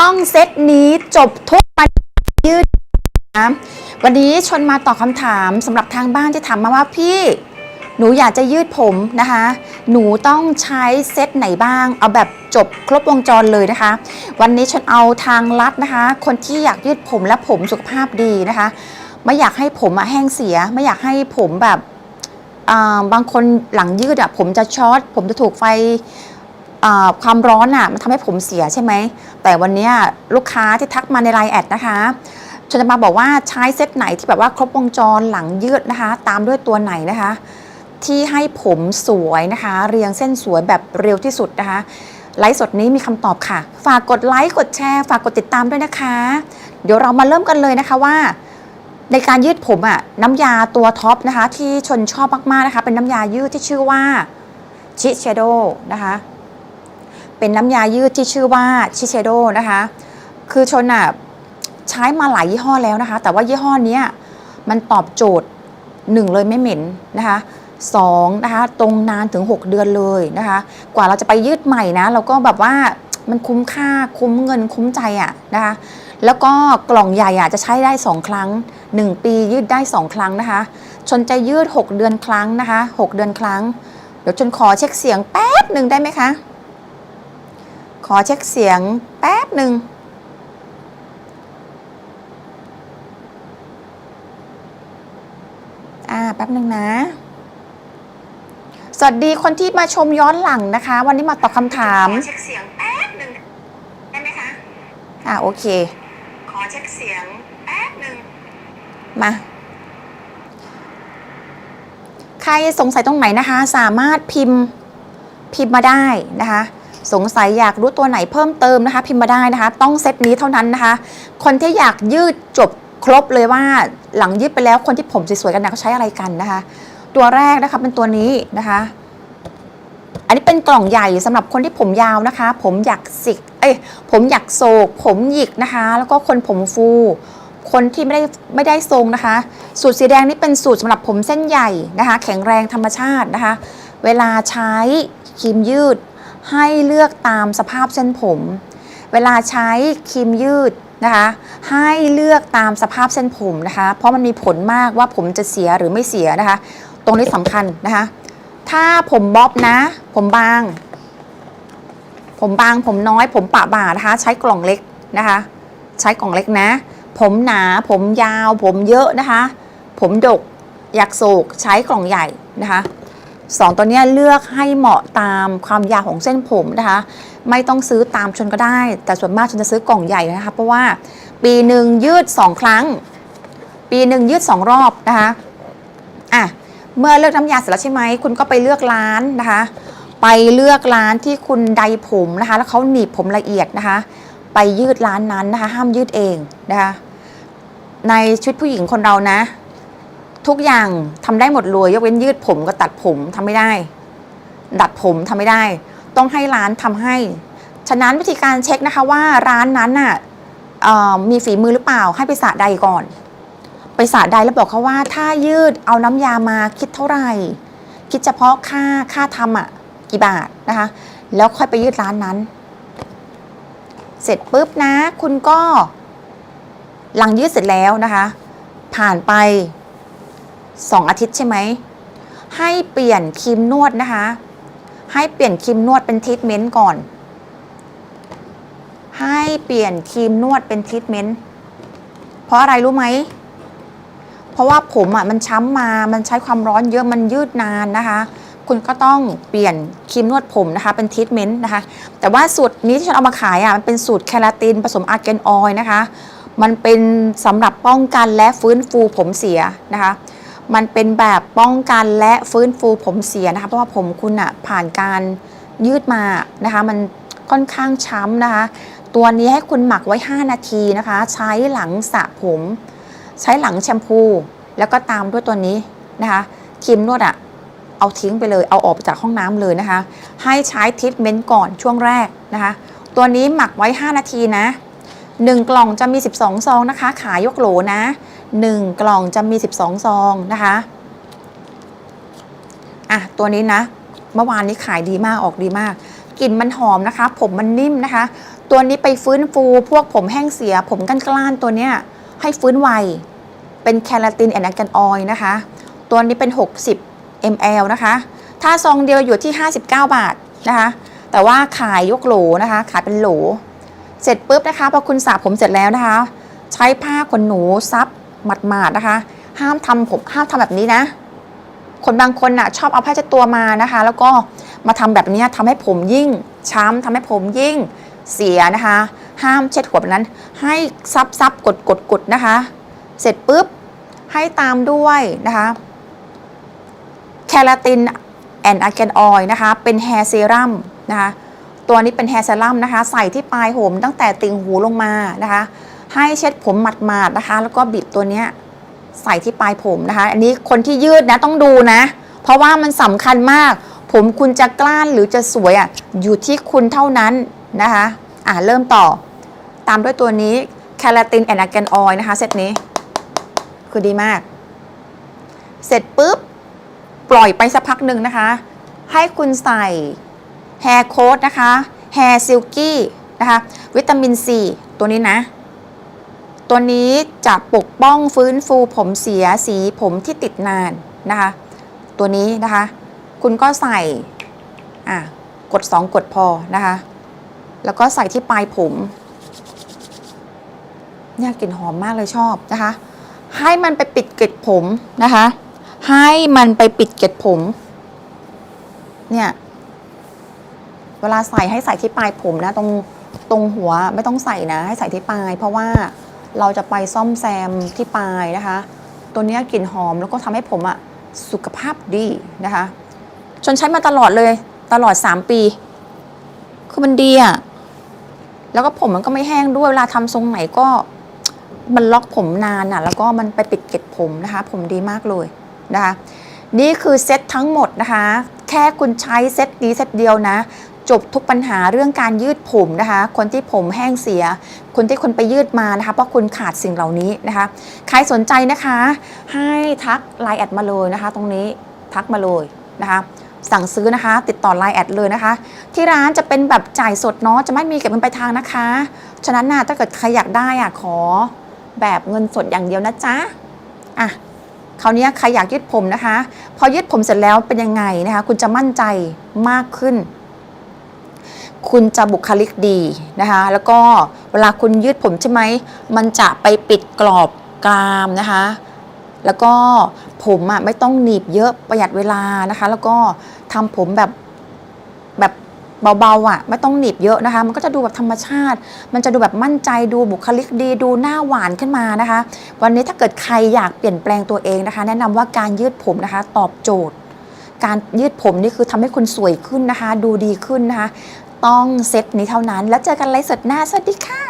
ต้องเซตนี้จบทุกวันยืดนะวันนี้ชนมาตอบคำถามสำหรับทางบ้านที่ถามมาว่าพี่หนูอยากจะยืดผมนะคะ หนูต้องใช้เซตไหนบ้าง เอาแบบจบครบวงจรเลยนะคะ วันนี้ชนเอาทางลัดนะคะ คนที่อยากยืดผมและผมสุขภาพดีนะคะ ไม่อยากให้ผมอะแห้งเสีย ไม่อยากให้ผมแบบอ่าบางคนหลังยืดอะผมจะช็อต ผมจะถูกไฟ ความร้อนอะมันทำให้ผมเสียใช่ไหม แต่วันนี้ลูกค้าที่ทักมาในไลน์แอดนะคะชนจะมาบอกว่าใช้เซตไหนที่แบบว่าครบวงจรหลังยืดนะคะ ตามด้วยตัวไหนนะคะ ที่ให้ผมสวยนะคะ เรียงเส้นสวยแบบเร็วที่สุดนะคะไลฟ์สดนี้มีคำตอบค่ะ ฝากกดไลค์กดแชร์ ฝากกดติดตามด้วยนะคะ เดี๋ยวเรามาเริ่มกันเลยนะคะว่า ในการยืดผมอะน้ำยาตัวท็อปนะคะ ที่ชนชอบมากๆนะคะ เป็นน้ำยายืดที่ชื่อว่าชิเชโดนะคะ เป็นน้ำยายืดที่ชื่อว่าชิเชโดนะคะ คือชนอะใช้มาหลายยี่ห้อแล้วนะคะ แต่ว่ายี่ห้อนี้มันตอบโจทย์หนึ่งเลยไม่เหม็นนะคะสองนะคะตรงนานถึง 6 เดือนเลยนะคะ กว่าเราจะไปยืดใหม่นะเราก็แบบว่ามันคุ้มค่าคุ้มเงินคุ้มใจอะนะคะ แล้วก็กล่องใหญ่อะจะใช้ได้ 2 ครั้ง 1 ปียืดได้ 2 ครั้งนะคะ ชนจะยืด 6 เดือนครั้งนะคะ 6 เดือนครั้ง เดี๋ยวชนขอเช็คเสียงแป๊บหนึ่งได้ไหมคะ ขอเช็คเสียงแป๊บหนึ่ง อ่า แป๊บหนึ่งนะ สวัสดีคนที่มาชมย้อนหลังนะคะ วันนี้มาตอบคำถาม ขอเช็คเสียงแป๊บหนึ่งได้ไหมคะ อ่า โอเค ขอเช็คเสียงแป๊บหนึ่ง มา ใครสงสัยตรงไหนนะคะ สามารถพิมพ์พิมพ์มาได้นะคะ สงสัยอยากรู้ตัวไหนเพิ่มเติมนะคะ พิมพ์มาได้นะคะ ต้องเซตนี้เท่านั้นนะคะ คนที่อยากยืดจบครบเลยว่าหลังยืดไปแล้วคนที่ผมสวยๆกันนะเขาใช้อะไรกันนะคะ ตัวแรกนะคะเป็นตัวนี้นะคะ อันนี้เป็นกล่องใหญ่สำหรับคนที่ผมยาวนะคะ ผมอยากสิกเอ้ยผมอยากโศก ผมหยิกนะคะ แล้วก็คนผมฟู คนที่ไม่ได้ไม่ได้ทรงนะคะ สูตรสีแดงนี่เป็นสูตรสำหรับผมเส้นใหญ่นะคะ แข็งแรงธรรมชาตินะคะ เวลาใช้ครีมยืด ให้เลือกตามสภาพเส้นผม เวลาใช้ครีมยืดนะคะ ให้เลือกตามสภาพเส้นผมนะคะ เพราะมันมีผลมากว่าผมจะเสียหรือไม่เสียนะคะ ตรงนี้สำคัญนะคะ ถ้าผมบ๊อบนะ ผมบาง ผมบางผมน้อย ผมปะบ่านะคะ ใช้กล่องเล็กนะคะ ใช้กล่องเล็กนะ ผมหนา ผมยาว ผมเยอะนะคะ ผมดกอยากโศกใช้กล่องใหญ่นะคะ สองตัวนี้เลือกให้เหมาะตามความยาวของเส้นผมนะคะ ไม่ต้องซื้อตามชนก็ได้ แต่ส่วนมากชนจะซื้อกล่องใหญ่นะคะ เพราะว่าปีหนึ่งยืดสองครั้ง ปีหนึ่งยืดสองรอบนะคะอะเมื่อเลือกน้ำยาเสร็จแล้วใช่ไหมคุณก็ไปเลือกร้านนะคะ ไปเลือกร้านที่คุณใดผมนะคะ แล้วเขาหนีบผมละเอียดนะคะ ไปยืดร้านนั้นนะคะ ห้ามยืดเองนะคะในชุดผู้หญิงคนเรานะ ทุกอย่างทำได้หมดเลยยกเว้นยืดผมกับตัดผมทำไม่ได้ ดัดผมทำไม่ได้ ต้องให้ร้านทำให้ ฉะนั้นวิธีการเช็คนะคะว่าร้านนั้นน่ะมีฝีมือหรือเปล่าให้ไปสระใดก่อน ไปสระใดแล้วบอกเขาว่า ถ้ายืดเอาน้ำยามาคิดเท่าไหร่ คิดเฉพาะค่าค่าทำอะกี่บาทนะคะ แล้วค่อยไปยืดร้านนั้น เสร็จปุ๊บนะ คุณก็หลังยืดเสร็จแล้วนะคะ ผ่านไป สองอาทิตย์ใช่ไหม ให้เปลี่ยนครีมนวดนะคะ ให้เปลี่ยนครีมนวดเป็นทรีทเมนต์ก่อน ให้เปลี่ยนครีมนวดเป็นทรีทเมนต์เพราะอะไรรู้ไหม เพราะว่าผมอะมันช้ำมา มันใช้ความร้อนเยอะ มันยืดนานนะคะ คุณก็ต้องเปลี่ยนครีมนวดผมนะคะ เป็นทรีทเมนต์นะคะ แต่ว่าสูตรนี้ที่ฉันเอามาขายอะ มันเป็นสูตรแคราตินผสมอาร์แกนออยล์นะคะ มันเป็นสำหรับป้องกันและฟื้นฟูผมเสียนะคะ มันเป็นแบบป้องกันและฟื้นฟูผมเสียนะคะ เพราะว่าผมคุณอะผ่านการยืดมานะคะ มันค่อนข้างช้ำนะคะ ตัวนี้ให้คุณหมักไว้ 5 นาทีนะคะ ใช้หลังสระผม ใช้หลังแชมพู แล้วก็ตามด้วยตัวนี้นะคะครีมนวดอะเอาทิ้งไปเลย เอาออกไปจากห้องน้ำเลยนะคะ ให้ใช้ทรีทเมนต์ก่อนช่วงแรกนะคะ ตัวนี้หมักไว้ 5 นาทีนะ 1 กล่องจะมี 12 ซองนะคะ ขายยกโหลนะ 1 กล่องจะมี 12 ซองนะคะอะตัวนี้นะ เมื่อวานนี้ขายดีมากออกดีมากกลิ่นมันหอมนะคะ ผมมันนิ่มนะคะ ตัวนี้ไปฟื้นฟูพวกผมแห้งเสีย ผมก้านกล้านตัวเนี้ยให้ฟื้นไว เป็นแคราตินแอนด์กันออยนะคะ ตัวนี้เป็น 60 ml นะคะ ถ้าซองเดียวอยู่ที่ 59 บาทนะคะ แต่ว่าขายยกโหลนะคะ ขายเป็นโหล เสร็จปุ๊บนะคะพอคุณสระผมเสร็จแล้วนะคะ ใช้ผ้าขนหนูซับ หมาดๆนะคะ ห้ามทำผมห้ามทำแบบนี้นะ คนบางคนน่ะชอบเอาผ้าเช็ดตัวมานะคะ แล้วก็มาทำแบบนี้ยทำให้ผมยิ่ง ช้ำทำให้ผมยิ่งเสียนะคะ ห้ามเช็ดหัวแบบนั้น ให้ซับซับกดกดกดนะคะ เสร็จปุ๊บให้ตามด้วยนะคะแคราตินแอนอาแกนออยนะคะ เป็นแฮร์เซรั่มนะคะ ตัวนี้เป็นแฮร์เซรั่มนะคะ ใส่ที่ปลายผมตั้งแต่ติ่งหูลงมานะคะ ให้เช็ดผมหมาดๆนะคะ แล้วก็บีบตัวเนี้ยใส่ที่ปลายผมนะคะ อันนี้คนที่ยืดนะต้องดูนะ เพราะว่ามันสำคัญมาก ผมคุณจะกล้านหรือจะสวยอะอยู่ที่คุณเท่านั้นนะคะอ่าเริ่มต่อ ตามด้วยตัวนี้แคราตินแอนด์อาร์แกนออยนะคะเซตนี้ คือดีมาก เสร็จปุ๊บ ปล่อยไปสักพักหนึ่งนะคะ ให้คุณใส่แฮร์โค้ดนะคะแฮร์ซิลกี้นะคะ วิตามินซีตัวนี้นะ ตัวนี้จะปกป้องฟื้นฟูผมเสียสีผมที่ติดนานนะคะ ตัวนี้นะคะ คุณก็ใส่อะกด 2 กดพอนะคะ แล้วก็ใส่ที่ปลายผมเนี่ยกลิ่นหอมมากเลยชอบนะคะ ให้มันไปปิดเกล็ดผมนะคะ ให้มันไปปิดเกล็ดผม เนี่ยเวลาใส่ให้ใส่ที่ปลายผมนะ ตรงตรงหัวไม่ต้องใส่นะ ให้ใส่ที่ปลาย เพราะว่า เราจะไปซ่อมแซมที่ปลายนะคะ ตัวนี้กลิ่นหอมแล้วก็ทำให้ผมอะสุขภาพดีนะคะ จนใช้มาตลอดเลยตลอด 3 ปี คือมันดีอะแล้วก็ผมมันก็ไม่แห้งด้วยเวลาทำทรงไหนก็มันล็อกผมนานอะแล้วก็มันไปปิดเกล็ดผมนะคะ ผมดีมากเลยนะคะ นี่คือเซตทั้งหมดนะคะ แค่คุณใช้เซตนี้เซตเดียวนะ จบทุกปัญหาเรื่องการยืดผมนะคะ คนที่ผมแห้งเสีย คนที่คนไปยืดมานะคะ เพราะคุณขาดสิ่งเหล่านี้นะคะ ใครสนใจนะคะ ให้ทักไลน์แอดมาเลยนะคะ ตรงนี้ทักมาเลยนะคะสั่งซื้อนะคะ ติดต่อไลน์แอดเลยนะคะ ที่ร้านจะเป็นแบบจ่ายสดเนาะจะไม่มีเก็บเงินปลายทางนะคะ ฉะนั้นน่ะถ้าเกิดใครอยากได้อะขอแบบเงินสดอย่างเดียวนะจ๊ะอะคราวนี้ใครอยากยืดผมนะคะ พอยืดผมเสร็จแล้วเป็นยังไงนะคะ คุณจะมั่นใจมากขึ้น คุณจะบุคลิกดีนะคะ แล้วก็เวลาคุณยืดผมใช่ไหม มันจะไปปิดกรอบกรามนะคะ แล้วก็ผมอะไม่ต้องหนีบเยอะประหยัดเวลานะคะ แล้วก็ทำผมแบบแบบเบาๆอะไม่ต้องหนีบเยอะนะคะ มันก็จะดูแบบธรรมชาติ มันจะดูแบบมั่นใจดูบุคลิกดีดูหน้าหวานขึ้นมานะคะ วันนี้ถ้าเกิดใครอยากเปลี่ยนแปลงตัวเองนะคะ แนะนำว่าการยืดผมนะคะ ตอบโจทย์ การยืดผมนี่คือทำให้คุณสวยขึ้นนะคะ ดูดีขึ้นนะคะ ต้องเซตนี้เท่านั้น แล้วเจอกันไลฟ์สดหน้า สวัสดีค่ะ